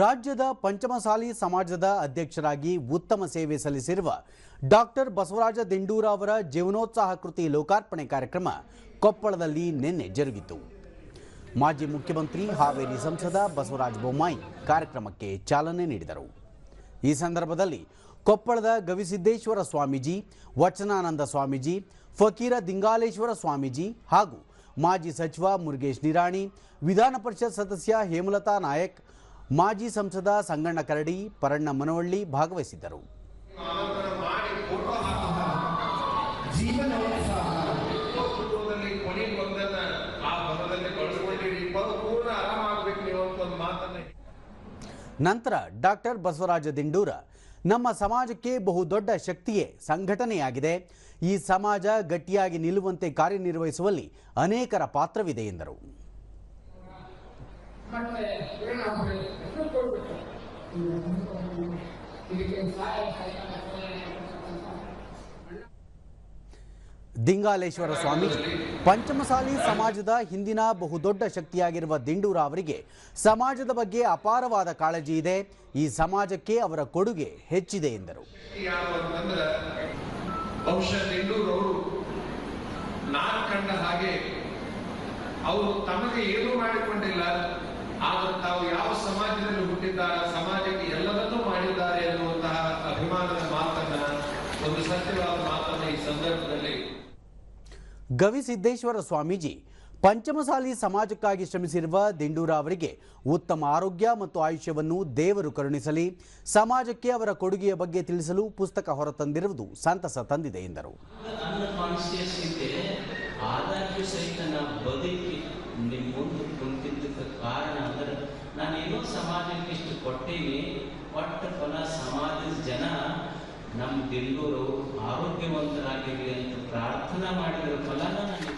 ರಾಜ್ಯದ ಪಂಚಮಸಾಲಿ ಸಮಾಜದ ಅಧ್ಯಕ್ಷರಾಗಿ ಉತ್ತಮ ಸೇವೆ ಸಲ್ಲಿಸಿರುವ ಡಾಕ್ಟರ್ ಬಸವರಾಜ ದಿಂಡೂರ ಅವರ ಜೀವನೋತ್ಸಾಹ ಕೃತಿ ಲೋಕಾರ್ಪಣೆ ಕಾರ್ಯಕ್ರಮ ಕೊಪ್ಪಳದಲ್ಲಿ ನಿನ್ನೆ ಜರುಗಿತು. ಮಾಜಿ ಮುಖ್ಯಮಂತ್ರಿ ಹಾವೇರಿ ಸಂಸದ ಬಸವರಾಜ ಬೊಮ್ಮಾಯಿ ಕಾರ್ಯಕ್ರಮಕ್ಕೆ ಚಾಲನೆ ನೀಡಿದರು. ಈ ಸಂದರ್ಭದಲ್ಲಿ ಕೊಪ್ಪಳದ ಗವಿಸಿದ್ದೇಶ್ವರ ಸ್ವಾಮೀಜಿ, ವಚನಾನಂದ ಸ್ವಾಮೀಜಿ, ಫಕೀರ ದಿಂಗಾಲೇಶ್ವರ ಸ್ವಾಮೀಜಿ ಹಾಗೂ ಮಾಜಿ ಸಚಿವ ಮುರುಗೇಶ್ ನಿರಾಣಿ, ವಿಧಾನ ಪರಿಷತ್ ಸದಸ್ಯ ಹೇಮಲತಾ ನಾಯಕ್ ಮಾಜಿ ಸಂಸದ ಸಂಗಣ್ಣ ಕರಡಿ, ಪರಣ್ಣ ಮನವಳ್ಳಿ ಭಾಗವಹಿಸಿದ್ದರು. ನಂತರ ಡಾಕ್ಟರ್ ಬಸವರಾಜ ದಿಂಡೂರ, ನಮ್ಮ ಸಮಾಜಕ್ಕೆ ಬಹುದೊಡ್ಡ ಶಕ್ತಿಯೇ ಸಂಘಟನೆಯಾಗಿದೆ. ಈ ಸಮಾಜ ಗಟ್ಟಿಯಾಗಿ ನಿಲ್ಲುವಂತೆ ಕಾರ್ಯನಿರ್ವಹಿಸುವಲ್ಲಿ ಅನೇಕರ ಪಾತ್ರವಿದೆ ಎಂದರು. ದಿಂಗಾಲೇಶ್ವರ ಸ್ವಾಮೀಜಿ ಪಂಚಮಸಾಲಿ ಸಮಾಜದ ಹಿಂದಿನ ಬಹುದೊಡ್ಡ ಶಕ್ತಿಯಾಗಿರುವ ದಿಂಡೂರ ಅವರಿಗೆ ಸಮಾಜದ ಬಗ್ಗೆ ಅಪಾರವಾದ ಕಾಳಜಿ ಇದೆ. ಈ ಸಮಾಜಕ್ಕೆ ಅವರ ಕೊಡುಗೆ ಹೆಚ್ಚಿದೆ ಎಂದರು. ಬಹುಶಃ ಹಾಗೆ ಅವರು ತಮಗೆ ಏನು ಮಾಡಿಕೊಂಡಿಲ್ಲ. ಆದರೂ ತಾವು ಯಾವ ಸಮಾಜದಲ್ಲಿ ಹುಟ್ಟಿದ್ದಾರೆ ಸಮಾಜಕ್ಕೆ ಎಲ್ಲವನ್ನೂ ಮಾಡಿದ್ದಾರೆ ಎನ್ನುವಂತಹ ಅಭಿಮಾನದ ಮಾತನ್ನ ಒಂದು ಸತ್ಯವಾದ ಮಾತನ್ನ ಈ ಸಂದರ್ಭದಲ್ಲಿ ಗವಿಸಿದ್ದೇಶ್ವರ ಸ್ವಾಮೀಜಿ ಪಂಚಮಸಾಲಿ ಸಮಾಜಕ್ಕಾಗಿ ಶ್ರಮಿಸಿರುವ ದಿಂಡೂರ ಅವರಿಗೆ ಉತ್ತಮ ಆರೋಗ್ಯ ಮತ್ತು ಆಯುಷ್ಯವನ್ನು ದೇವರು ಕರುಣಿಸಲಿ ಸಮಾಜಕ್ಕೆ ಅವರ ಕೊಡುಗೆಯ ಬಗ್ಗೆ ತಿಳಿಸಲು ಪುಸ್ತಕ ಹೊರತಂದಿರುವುದು ಸಂತಸ ತಂದಿದೆ ಎಂದರು. ಮುಂದೆ ಕುಂತಿದ್ದಕ್ಕೆ ಕಾರಣ ಅಂದ್ರೆ ನಾನೇನೋ ಸಮಾಜಕ್ಕೆ ಇಷ್ಟು ಕೊಟ್ಟೀನಿ, ಒಟ್ಟು ಫಲ ಸಮಾಜದ ಜನ ನಮ್ಮ ದಿಂಡೂರು ಆರೋಗ್ಯವಂತರಾಗಿರಲಿ ಅಂತ ಪ್ರಾರ್ಥನಾ ಮಾಡಿದ್ರ ಫಲನ ನನಗೆ